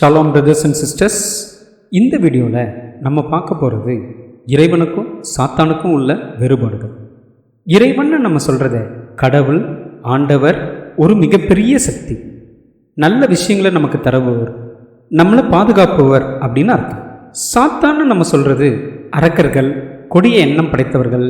Shalom brothers and sisters இந்த வீடியோவில் நம்ம பார்க்க போகிறது இறைவனுக்கும் சாத்தானுக்கும் உள்ள வேறுபாடுகள். இறைவன்னு நம்ம சொல்கிறத கடவுள் ஆண்டவர் ஒரு மிகப்பெரிய சக்தி. நல்ல விஷயங்களை நமக்கு தருபவர் நம்மளை பாதுகாப்பவர் அப்படின்னு அர்த்தம். சாத்தான்னு நம்ம சொல்கிறது அரக்கர்கள் கொடிய எண்ணம் படைத்தவர்கள்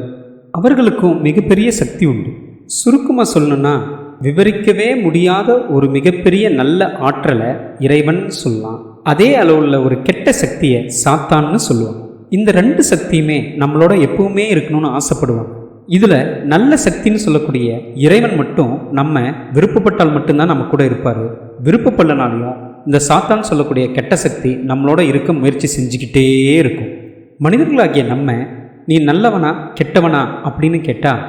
அவர்களுக்கும் மிகப்பெரிய சக்தி உண்டு. சுருக்கமாக சொல்லணுன்னா விவரிக்கவே முடியாத ஒரு மிகப்பெரிய நல்ல ஆற்றலை இறைவன் சொல்லலாம் அதே அளவுள்ள ஒரு கெட்ட சக்தியை சாத்தான்னு சொல்லுவாங்க இந்த ரெண்டு சக்தியுமே நம்மளோட எப்பவுமே இருக்கணும்னு ஆசைப்படுவாங்க இதில் நல்ல சக்தின்னு சொல்லக்கூடிய இறைவன் மட்டும் நம்ம விருப்பப்பட்டால் மட்டும்தான் நம்ம கூட இருப்பார். விருப்பப்படலனாலையும் இந்த சாத்தான் சொல்லக்கூடிய கெட்ட சக்தி நம்மளோட இருக்க முயற்சி செஞ்சுக்கிட்டே இருக்கும். மனிதர்களாகிய நம்ம நீ நல்லவனா கெட்டவனா? அப்படின்னு கேட்டால்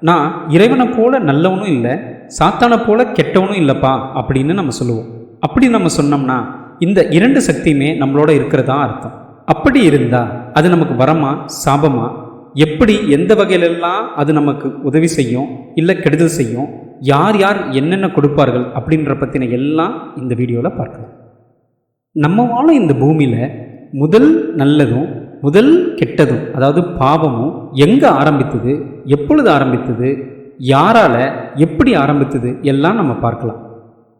நான் இறைவனை போல நல்லவனும் இல்லை சாத்தானை போல கெட்டவனும் இல்லைப்பா அப்படின்னு நம்ம சொல்லுவோம். அப்படி நம்ம சொன்னோம்னா இந்த இரண்டு சக்தியுமே நம்மளோட இருக்கிறதா அர்த்தம். அப்படி இருந்தால் அது நமக்கு வரமா சாபமா? எப்படி எந்த வகையிலெல்லாம் அது நமக்கு உதவி செய்யும் இல்லை கெடுதல் செய்யும் யார் யார் என்னென்ன கொடுப்பார்கள் அப்படின்ற பற்றின எல்லாம் இந்த வீடியோவில் பார்க்கலாம். நம்ம வாழ இந்த பூமியில் முதல் நல்லதும் முதல் கெட்டதும் அதாவது பாவமும் எங்கே ஆரம்பித்தது எப்பொழுது ஆரம்பித்தது யாரால் எப்படி ஆரம்பித்தது எல்லாம் நம்ம பார்க்கலாம்.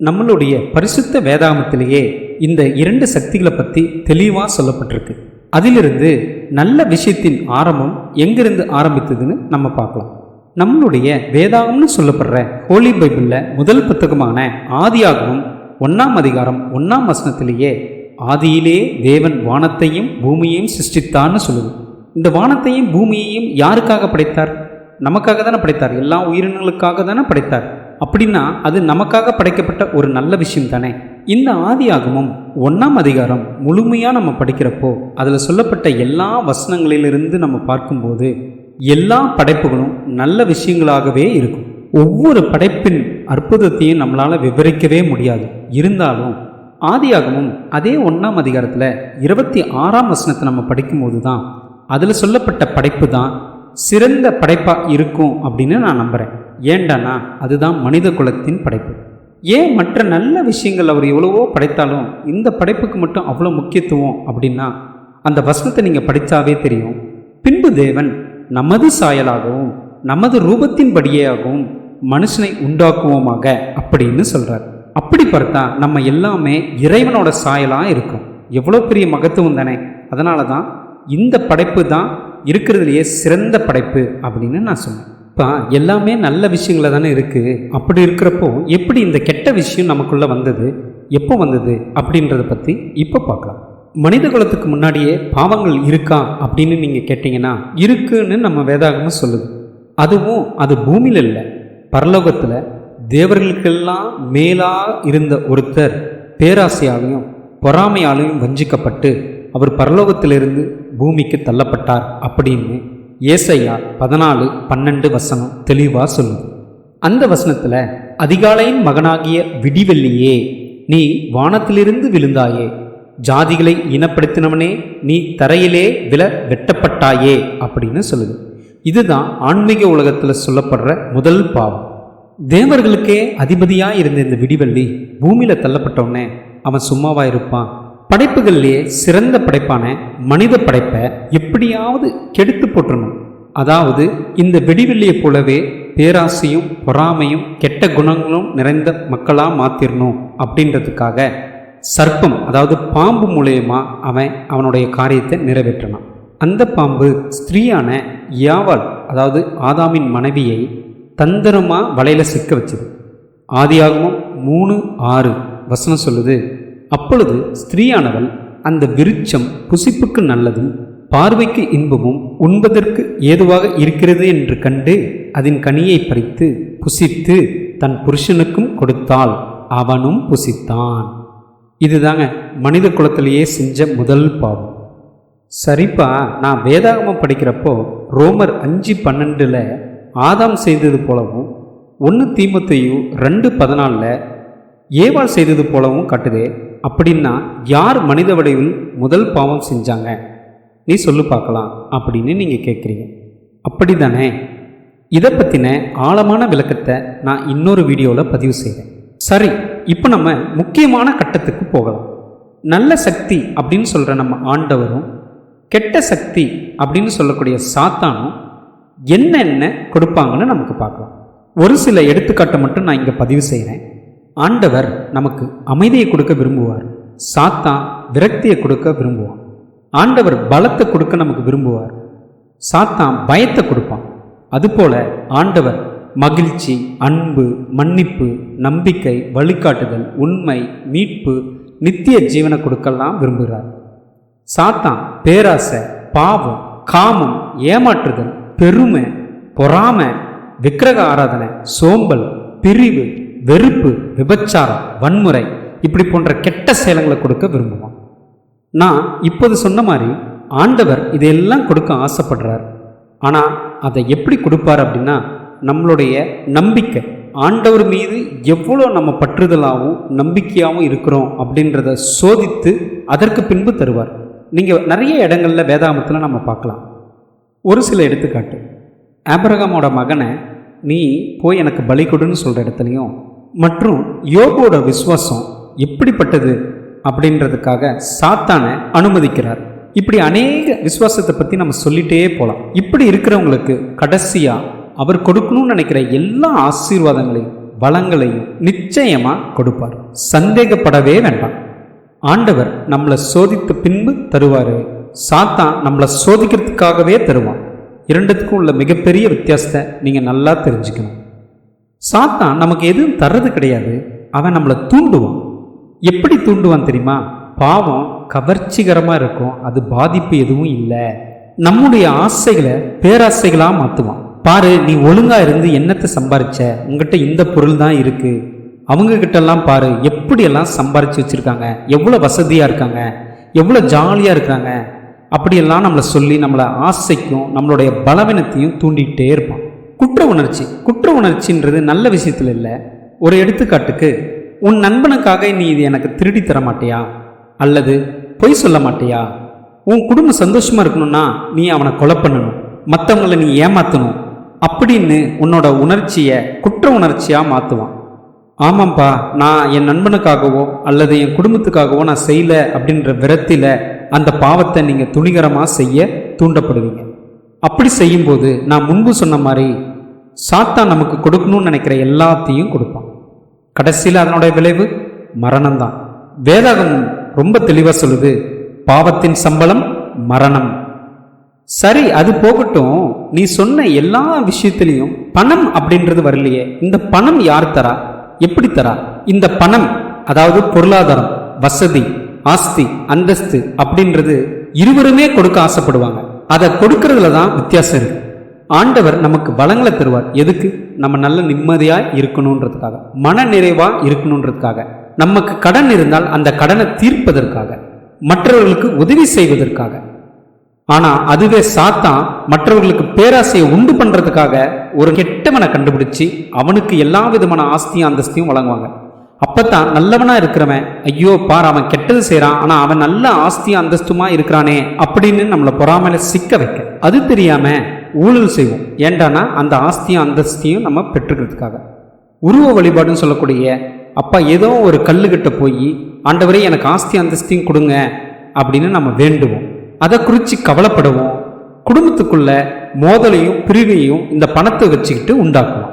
நம்மளுடைய பரிசுத்த வேதாமத்திலேயே இந்த இரண்டு சக்திகளை பற்றி தெளிவாக சொல்லப்பட்டிருக்கு. அதிலிருந்து நல்ல விஷயத்தின் ஆரம்பம் எங்கிருந்து ஆரம்பித்ததுன்னு நம்ம பார்க்கலாம். நம்மளுடைய வேதாகம்னு சொல்லப்படுற ஹோலி பைபிளில் முதல் புத்தகமான ஆதியாகவும் ஒன்றாம் அதிகாரம் ஒன்றாம் வசனத்திலேயே ஆதியிலே தேவன் வானத்தையும் பூமியையும் சிருஷ்டித்தான்னு சொல்லுது. இந்த வானத்தையும் பூமியையும் யாருக்காக படைத்தார்? நமக்காக தானே படைத்தார். எல்லா உயிரினங்களுக்காக தானே படைத்தார். அப்படின்னா அது நமக்காக படைக்கப்பட்ட ஒரு நல்ல விஷயம் தானே. இந்த ஆதியாகமும் ஒன்றாம் அதிகாரம் முழுமையாக நம்ம படிக்கிறப்போ அதில் சொல்லப்பட்ட எல்லா வசனங்களிலிருந்து நம்ம பார்க்கும்போது எல்லா படைப்புகளும் நல்ல விஷயங்களாகவே இருக்கும். ஒவ்வொரு படைப்பின் அற்புதத்தையும் நம்மளால் விவரிக்கவே முடியாது. இருந்தாலும் ஆதியாகமும் அதே ஒன்றாம் அதிகாரத்தில் இருபத்தி ஆறாம் வசனத்தை நம்ம படிக்கும்போது தான் அதில் சொல்லப்பட்ட படைப்பு தான் சிறந்த படைப்பாக இருக்கும் அப்படின்னு நான் நம்புகிறேன் ஏண்டானா அதுதான் மனித குலத்தின் படைப்பு. ஏன் மற்ற நல்ல விஷயங்கள் அவர் எவ்வளவோ படைத்தாலும் இந்த படைப்புக்கு மட்டும் அவ்வளோ முக்கியத்துவம் அப்படின்னா அந்த வசனத்தை நீங்கள் படித்தாவே தெரியும். பின்பு தேவன் நமது சாயலாகவும் நமது ரூபத்தின்படியாகவும் மனுஷனை உண்டாக்குவோமாக அப்படின்னு சொல்கிறார் அப்படி பார்த்தா நம்ம எல்லாமே இறைவனோட சாயலாக இருக்கும். எவ்வளோ பெரிய மகத்துவம் தானே. அதனால தான் இந்த படைப்பு தான் இருக்கிறதுலையே சிறந்த படைப்பு அப்படின்னு நான் சொன்னேன். இப்போ எல்லாமே நல்ல விஷயங்கள தானே இருக்குது அப்படி இருக்கிறப்போ எப்படி இந்த கெட்ட விஷயம் நமக்குள்ளே வந்தது? எப்போ வந்தது? அப்படின்றத பற்றி இப்போ பார்க்கலாம். மனித குலத்துக்கு முன்னாடியே பாவங்கள் இருக்கா அப்படின்னு நீங்கள் கேட்டிங்கன்னா இருக்குன்னு நம்ம வேதாகமும் சொல்லுது. அதுவும் அது பூமியில் இல்லை. பரலோகத்தில் தேவர்களுக்கெல்லாம் மேலாக இருந்த ஒருத்தர் பேராசையாலையும் பொறாமையாலையும் வஞ்சிக்கப்பட்டு அவர் பரலோகத்திலிருந்து பூமிக்கு தள்ளப்பட்டார் அப்படின்னு ஏசையா பதினாலு பன்னெண்டு வசனம் தெளிவாக சொல்லுது. அந்த வசனத்தில் அதிகாலையின் மகனாகிய விடிவெள்ளியே நீ வானத்திலிருந்து விழுந்தாயே ஜாதிகளை இனப்படுத்தினவனே நீ தரையிலே விழ வெட்டப்பட்டாயே அப்படின்னு சொல்லுது. இதுதான் ஆன்மீக உலகத்தில் சொல்லப்படுற முதல் பாவம். தேவர்களுக்கே அதிபதியாக இருந்த இந்த விடிவெள்ளி பூமியில் தள்ளப்பட்டவுடனே அவன் சும்மாவாக இருப்பான்? படைப்புகள்லேயே சிறந்த படைப்பான மனித படைப்பை எப்படியாவது கெடுத்து போட்டுறணும். அதாவது இந்த வெடிவெள்ளியை போலவே பேராசையும் பொறாமையும் கெட்ட குணங்களும் நிறைந்த மக்களாக மாற்றிடணும் அப்படின்றதுக்காக சர்ப்பம் அதாவது பாம்பு மூலயமா அவன் அவனுடைய காரியத்தை நிறைவேற்றினான் அந்த பாம்பு ஸ்திரீயான யாவாள் அதாவது ஆதாமின் மனைவியை தந்திரமாக வலையில் சிக்க வச்சது. ஆதியாகமும் மூணு ஆறு வசனம் சொல்லுது அப்பொழுது ஸ்திரீயானவள் அந்த விருட்சம் புசிப்புக்கு நல்லதும் பார்வைக்கு இன்பமும் உண்பதற்கு ஏதுவாக இருக்கிறது என்று கண்டு அதன் கனியை பறித்து புசித்து தன் புருஷனுக்கும் கொடுத்தாள். அவனும் புசித்தான். இதுதாங்க மனித குலத்திலேயே செஞ்ச முதல் பாவம். சரிப்பா நான் வேதாகமம் படிக்கிறப்போ ரோமர் அஞ்சு பன்னெண்டில் ஆதாம் செய்தது போலவும் ஒன்று தீமத்தையும் ரெண்டு பதினாலில் ஏவாள் செய்தது போலவும் காட்டுதே. அப்படின்னா யார் மனித வடிவில் முதல் பாவம் செஞ்சாங்க? நீ சொல்லு பார்க்கலாம் அப்படின்னு நீங்கள் கேட்குறீங்க அப்படி தானே இதை பற்றின ஆழமான விளக்கத்தை நான் இன்னொரு வீடியோவில் பதிவு செய்கிறேன் சரி இப்போ நம்ம முக்கியமான கட்டத்துக்கு போகலாம். நல்ல சக்தி அப்படின்னு சொல்கிற நம்ம ஆண்டவரும் கெட்ட சக்தி அப்படின்னு சொல்லக்கூடிய சாத்தானும் என்னென்ன கொடுப்பாங்கன்னு நமக்கு பார்க்கலாம். ஒரு சில எடுத்துக்காட்டை மட்டும் நான் இங்கே பதிவு செய்கிறேன் ஆண்டவர் நமக்கு அமைதியை கொடுக்க விரும்புவார். சாத்தான் விரக்தியை கொடுக்க விரும்புவான். ஆண்டவர் பலத்தை கொடுக்க நமக்கு விரும்புவார். சாத்தான் பயத்தை கொடுப்பான். அதுபோல ஆண்டவர் மகிழ்ச்சி அன்பு மன்னிப்பு நம்பிக்கை வழிகாட்டுதல் உண்மை மீட்பு நித்திய ஜீவனை கொடுக்கலாம் விரும்புகிறார். சாத்தான் பேராசை பாவம் காமம் ஏமாற்றுதல் பெருமை பொறாமை விக்கிரக ஆராதனை சோம்பல் பிரிவு வெறுப்பு விபச்சாரம் வன்முறை இப்படி போன்ற கெட்ட செயலங்களை கொடுக்க விரும்புவான். நான் இப்போது சொன்ன மாதிரி ஆண்டவர் இதையெல்லாம் கொடுக்க ஆசைப்படுறார். ஆனால் அதை எப்படி கொடுப்பார் அப்படின்னா நம்மளுடைய நம்பிக்கை ஆண்டவர் மீது எவ்வளோ நம்ம பற்றுதலாகவும் நம்பிக்கையாகவும் இருக்கிறோம் அப்படின்றத சோதித்து அதற்கு பின்பு தருவார். நீங்கள் நிறைய இடங்கள்ல வேதாமத்தில் நம்ம பார்க்கலாம். ஒரு சில எடுத்துக்காட்டு. ஆபரகமோட மகனை நீ போய் எனக்கு பலி கொடுன்னு சொல்கிற இடத்துலையும் மற்றும் யோகோட விசுவாசம் எப்படிப்பட்டது அப்படின்றதுக்காக சாத்தானை அனுமதிக்கிறார். இப்படி அநேக விசுவாசத்தை பற்றி நம்ம சொல்லிட்டே போகலாம் இப்படி இருக்கிறவங்களுக்கு கடைசியாக அவர் கொடுக்கணும்னு நினைக்கிற எல்லா ஆசீர்வாதங்களையும் வளங்களையும் நிச்சயமாக கொடுப்பார். சந்தேகப்படவே வேண்டாம். ஆண்டவர் நம்மளை சோதித்த பின்பு தருவார். சாத்தான் நம்மளை சோதிக்கிறதுக்காகவே தருவான். இரண்டுத்துக்கும் உள்ள மிகப்பெரிய வித்தியாசத்தை நீங்கள் நல்லா தெரிஞ்சுக்கணும். சாத்தான் நமக்கு எதுவும் தர்றது கிடையாது. அவன் நம்மளை தூண்டுவான். எப்படி தூண்டுவான் தெரியுமா? பாவம் கவர்ச்சிகரமாக இருக்கும். அது பாதிப்பு எதுவும் இல்லை. நம்முடைய ஆசைகளை பேராசைகளாக மாற்றுவான் பாரு நீ ஒழுங்காக இருந்து என்னத்தை சம்பாரிச்ச? உங்ககிட்ட இந்த பொருள் தான் இருக்குது அவங்க பாரு எப்படியெல்லாம் சம்பாரித்து வச்சுருக்காங்க? எவ்வளோ வசதியாக இருக்காங்க? எவ்வளோ ஜாலியாக இருக்காங்க? அப்படியெல்லாம் நம்மளை சொல்லி நம்மளை ஆசைக்கும் நம்மளுடைய பலவீனத்தையும் தூண்டிகிட்டே இருப்பான். குற்ற உணர்ச்சி. குற்ற உணர்ச்சின்றது நல்ல விஷயத்தில் இல்லை. ஒரு எடுத்துக்காட்டுக்கு உன் நண்பனுக்காக நீ இது எனக்கு திருடி தர மாட்டியா அல்லது பொய் சொல்ல மாட்டியா? உன் குடும்பம் சந்தோஷமாக இருக்கணும்னா நீ அவனை கொலை பண்ணணும். மற்றவங்கள நீ ஏமாற்றணும் அப்படின்னு உன்னோட உணர்ச்சியை குற்ற உணர்ச்சியாக மாற்றுவான் ஆமாம்ப்பா நான் என் நண்பனுக்காகவோ அல்லது என் குடும்பத்துக்காகவோ நான் செய்யலை அப்படின்ற விரத்தில் அந்த பாவத்தை நீங்கள் துணிகரமாக செய்ய தூண்டப்படுவீங்க. அப்படி செய்யும்போது நான் முன்பு சொன்ன மாதிரி சாத்தான் நமக்கு கொடுக்கணும்னு நினைக்கிற எல்லாத்தையும் கொடுப்பான். கடைசியில் அதனுடைய விளைவு மரணம்தான். வேதாகம் ரொம்ப தெளிவாக சொல்லுது பாவத்தின் சம்பளம் மரணம். சரி அது போகட்டும். நீ சொன்ன எல்லா விஷயத்திலையும் பணம் அப்படின்றது வரலையே. இந்த பணம் யார் தரா? எப்படி தரா? இந்த பணம் அதாவது பொருளாதாரம் வசதி ஆஸ்தி அந்தஸ்து அப்படின்றது இருவருமே கொடுக்க ஆசைப்படுவாங்க. அதை கொடுக்கறதுல தான் வித்தியாசம் இருக்கு. ஆண்டவர் நமக்கு வளங்களை தருவார். எதுக்கு? நம்ம நல்ல நிம்மதியாக இருக்கணுன்றதுக்காக. மன நிறைவாக இருக்கணுன்றதுக்காக. நமக்கு கடன் இருந்தால் அந்த கடனை தீர்ப்பதற்காக. மற்றவர்களுக்கு உதவி செய்வதற்காக. ஆனால் அதுவே சாத்தான் மற்றவர்களுக்கு பேராசையை உண்டு பண்ணுறதுக்காக ஒரு கெட்டவனை கண்டுபிடிச்சி அவனுக்கு எல்லா விதமான ஆஸ்தியும் அந்தஸ்தையும் வழங்குவாங்க. அப்பத்தான் நல்லவனாக இருக்கிறவன் ஐயோ பார் அவன் கெட்டது செய்கிறான் ஆனால் அவன் நல்ல ஆஸ்தியும் அந்தஸ்துமா இருக்கிறானே அப்படின்னு நம்மளை பொறாமையில சிக்க வைக்க. அது தெரியாமல் ஊழல் செய்வோம். ஏண்டானா அந்த ஆஸ்தியும் அந்தஸ்தையும் நம்ம பெற்றுக்கிறதுக்காக. உருவ வழிபாடுன்னு சொல்லக்கூடிய அப்பா ஏதோ ஒரு கல்லுக்கிட்ட போய் ஆண்டவரே எனக்கு ஆஸ்தி அந்தஸ்தையும் கொடுங்க அப்படின்னு நம்ம வேண்டுவோம். அதை குறித்து கவலைப்படுவோம். குடும்பத்துக்குள்ள மோதலையும் பிரிவையும் இந்த பணத்தை வச்சுக்கிட்டு உண்டாக்குவோம்.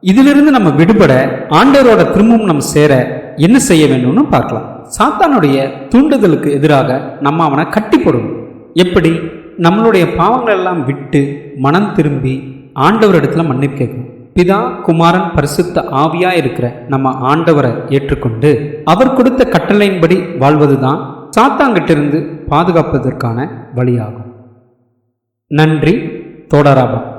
இதிலிருந்து நம்ம விடுபட ஆண்டவரோட திரும்பவும் நம்ம சேர என்ன செய்ய வேண்டும்னு பார்க்கலாம். சாத்தானுடைய தூண்டுதலுக்கு எதிராக நம்ம அவனை கட்டி போடணும் எப்படி? நம்மளுடைய பாவங்கள் எல்லாம் விட்டு மனம் திரும்பி ஆண்டவரிடத்துல மன்னிப்பு கேட்கும் பிதா குமாரன் பரிசுத்த ஆவியா இருக்கிற நம்ம ஆண்டவரை ஏற்றுக்கொண்டு அவர் கொடுத்த கட்டளையின்படி வாழ்வதுதான் சாத்தாங்கிட்டிருந்து பாதுகாப்பதற்கான வழியாகும். நன்றி தோடராபா